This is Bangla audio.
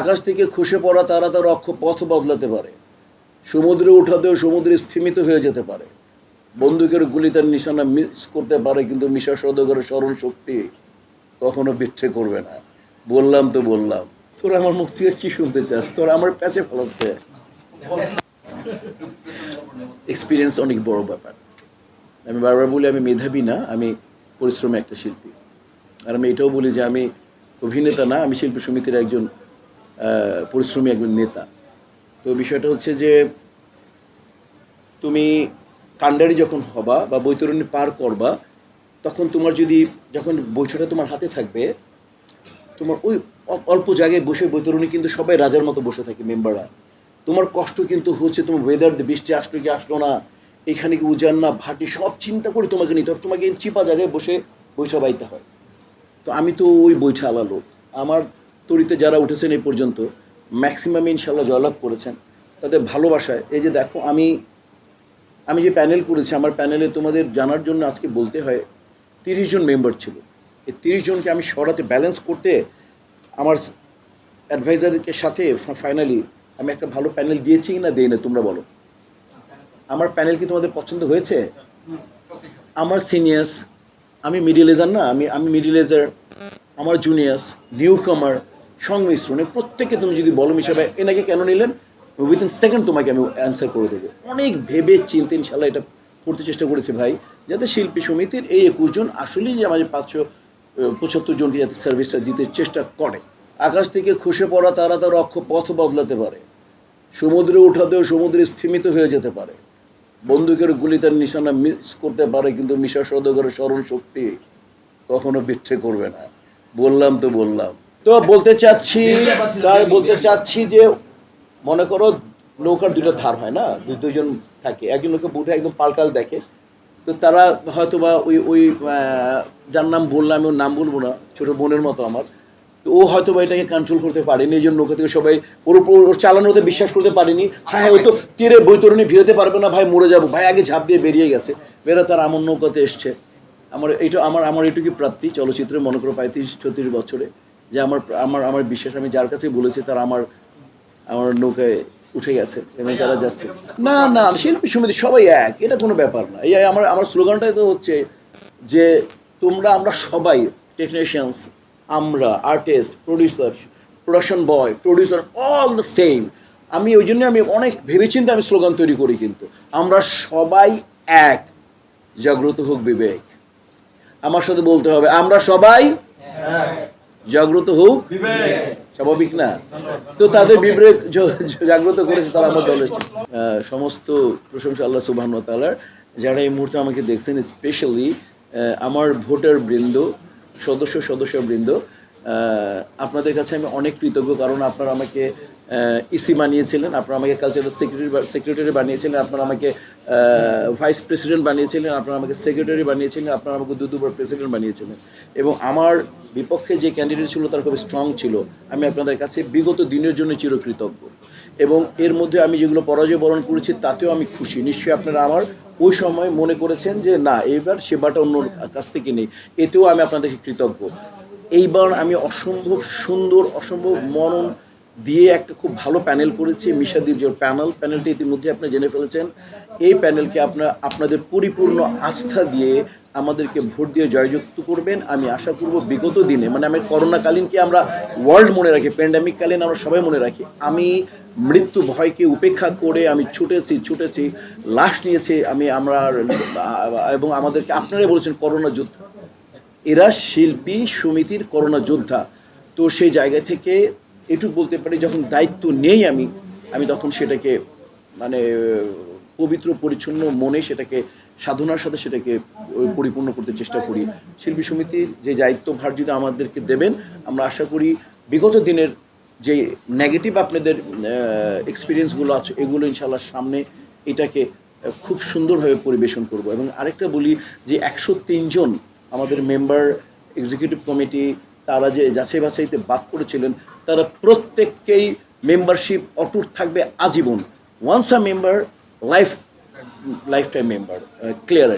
আকাশ থেকে খসে পড়া তারা তার অক্ষ পথ বদলাতে পারে। সমুদ্রে উঠাতেও সমুদ্রে স্থিমিত হয়ে যেতে পারে। বন্দুকের গুলি তার নিশানা মিস করতে পারে, কিন্তু মিশা সদগরের স্মরণ শক্তি কখনো বিট্রে করবে না। বললাম তো বললাম, তোরা আমার মুখ থেকে কি শুনতে চাস? তোরা আমার প্যাচে ফেলাতে এক্সপিরিয়েন্স অনেক বড় ব্যাপার। আমি বারবার বলি, আমি মেধাবী না, আমি পরিশ্রমী একটা শিল্পী। আর আমি এটাও বলি যে আমি অভিনেতা না, আমি শিল্পী সমিতির একজন পরিশ্রমী একজন নেতা। তো বিষয়টা হচ্ছে যে, তুমি কাণ্ডারি যখন হবা বা বৈতরণী পার করবা, তখন তোমার যদি, যখন বৈঠকটা তোমার হাতে থাকবে, তোমার ওই অল্প জায়গায় বসে বৈতরণী কিন্তু সবাই রাজার মতো বসে থাকে মেম্বাররা। তোমার কষ্ট কিন্তু হচ্ছে তোমার ওয়েদার বৃষ্টি আসলো কি আসলো না, এখানে কি উজান না, ভাটি, সব চিন্তা করে তোমাকে নিতে হবে তোমাকে চিপা জায়গায় বসে বৈঠা বাইতে হয়। তো আমি তো ওই বৈঠা আলা লোক আমার তরিতে যারা উঠেছেন এই পর্যন্ত ম্যাক্সিমাম ইনশাল্লাহ জয়লাভ করেছেন। তাদের ভালোবাসায়, এই যে দেখো আমি আমি যে প্যানেল করেছি, আমার প্যানেলে তোমাদের জানার জন্য আজকে বলতে হয়, তিরিশ জন মেম্বার ছিল। এই তিরিশ জনকে আমি সরাতে ব্যালেন্স করতে আমার অ্যাডভাইজারকে সাথে ফাইনালি আমি একটা ভালো প্যানেল দিয়েছি কি না দেই না, তোমরা বলো। আমার প্যানেল কি তোমাদের পছন্দ হয়েছে? আমার সিনিয়র্স আমি মিডিল এজার না, আমি আমি মিডিল এজার আমার জুনিয়র্স নিউ কামার সংমিশ্রণে প্রত্যেকে তুমি যদি বলো হিসাবে এনাকে কেন নিলেন? উইথিন সেকেন্ড তোমাকে আমি অ্যান্সার করে দেবো। অনেক ভেবে চিন্তে ইনশাল্লাহ এটা করতে চেষ্টা করেছে ভাই, যাতে শিল্পী সমিতির এই একুশ জন আসলেই যে আমাদের পাঁচশো পঁচাত্তর জনকে যাতে সার্ভিসটা দিতে চেষ্টা করে। আকাশ থেকে খসে পড়া তারা তার অক্ষ পথ বদলাতে পারে। সমুদ্রে উঠাতেও সমুদ্রে স্থিমিত হয়ে যেতে পারে। বন্দুকের গুলি তার নিশানা মিস করতে পারে, কিন্তু মিশা সদগরের স্মরণ শক্তি কখনো বিট্রে করবে না। বললাম তো বললাম। তো বলতে চাচ্ছি, তার বলতে চাচ্ছি যে, মনে করো নৌকার দুটো ধার হয় না? দুজন থাকে। একজন লোকে বুটে একদম পাল্টাল দেখে। তো তারা হয়তো বা ওই ওই যার নাম বললাম আমি ওর নাম বলব না, ছোট বোনের মতো আমার। তো ও হয়তো বা এটাকে কন্ট্রোল করতে পারেনি, এই জন্য নৌকা থেকে সবাই ওর উপর ওর চালানোতে বিশ্বাস করতে পারেনি। হ্যাঁ হ্যাঁ ও তো তীরে বৈতরণী ভিড়াতে পারবে না, ভাই, মরে যাব। ভাই, আগে ঝাঁপ দিয়ে বেরিয়ে গেছে। বেরো তার আমার নৌকাতে এসছে। আমার এইটা আমার আমার এটুকু প্রাপ্তি। চলচ্চিত্রে মনে করো পঁয়ত্রিশ ছত্রিশ বছরে। যে আমার আমার আমার বিশ্বাস আমি যার কাছে বলেছি তার আমার আমার নৌকায় উঠে গেছে এবং তারা যাচ্ছে। না না শিল্পী সমিতি সবাই এক এটা কোনো ব্যাপার না। এই আমার আমার স্লোগানটাই তো হচ্ছে যে তোমরা আমরা সবাই টেকনিশিয়ানস আমরা artist producer production boy producer all the same আমি ওই জন্য আমি অনেক ভেবেচিন্তে আমি স্লোগান তৈরি করি কিন্তু। আমরা সবাই এক। জাগ্রত হোক বিবেক। আমার সাথে বলতে হবে আমরা সবাই জাগ্রত হোক। স্বাভাবিক না। তো তাদের বিবেক জাগ্রত করেছে তারা আমার দলে এসেছে। সমস্ত প্রশংসা আল্লাহ সুবাহ তালার যারা এই মুহূর্তে আমাকে দেখছেন স্পেশালি আমার ভোটার বৃন্দ, সদস্য সদস্য বৃন্দ আপনাদের কাছে আমি অনেক কৃতজ্ঞ, কারণ আপনারা আমাকে ইসি বানিয়েছিলেন, আপনারা আমাকে কালচারাল সেক্রেটারি সেক্রেটারি বানিয়েছিলেন, আপনারা আমাকে ভাইস প্রেসিডেন্ট বানিয়েছিলেন, আপনারা আমাকে সেক্রেটারি বানিয়েছিলেন, আপনারা আমাকে দু দুবার প্রেসিডেন্ট বানিয়েছিলেন। এবং আমার বিপক্ষে যে ক্যান্ডিডেট ছিল তার খুব স্ট্রং ছিল। আমি আপনাদের কাছে বিগত দিনের জন্য চিরকৃতজ্ঞ। এবং এর মধ্যে আমি যেগুলো পরাজয় বরণ করেছি, তাতেও আমি খুশি। নিশ্চয়ই আপনারা আমার ওই সময় মনে করেছেন যে, না, এইবার সেবাটা অন্য কাছ থেকে নেই। এতেও আমি আপনাদেরকে কৃতজ্ঞ। এইবার আমি অসম্ভব সুন্দর, অসম্ভব মনন দিয়ে একটা খুব ভালো প্যানেল করেছি মিশাদ্বীপ যে প্যানেল, প্যানেলটি ইতিমধ্যে আপনি জেনে ফেলেছেন। এই প্যানেলকে আপনার, আপনাদের পরিপূর্ণ আস্থা দিয়ে আমাদেরকে ভোট দিয়ে জয়যুক্ত করবেন। আমি আশা করব বিগত দিনে মানে আমি করোনাকালীনকে আমরা ওয়ার্ল্ড মনে রাখি প্যান্ডামিক কালীন আমরা সবাই মনে রাখি, আমি মৃত্যু ভয়কে উপেক্ষা করে আমি ছুটেছি ছুটেছি, লাশ নিয়েছি, আমি আমরা এবং আমাদেরকে, আপনারাই বলেছেন করোনা যোদ্ধা। এরা শিল্পী, সমিতির করোনা যোদ্ধা। তো সেই জায়গা থেকে এটুকু বলতে পারি, যখন দায়িত্ব নেই আমি আমি তখন সেটাকে মানে পবিত্র, পরিচ্ছন্ন মনে সেটাকে, সাধনার সাথে সেটাকে পরিপূর্ণ করতে চেষ্টা করি। শিল্পী সমিতির যে দায়িত্বভার যদি আমাদেরকে দেবেন, আমরা আশা করি বিগত দিনের যে নেগেটিভ আপনাদের এক্সপিরিয়েন্সগুলো আছে, এগুলো ইনশাল্লাহ সামনে এটাকে খুব সুন্দরভাবে পরিবেশন করব। এবং আরেকটা বলি যে একশো তিনজন আমাদের মেম্বার এক্সিকিউটিভ কমিটি তারা যে যাচাই বাছাইতে বাদ করেছিলেন তারা প্রত্যেককেই মেম্বারশিপ অটুট থাকবে আজীবন। Once a member life life time member clear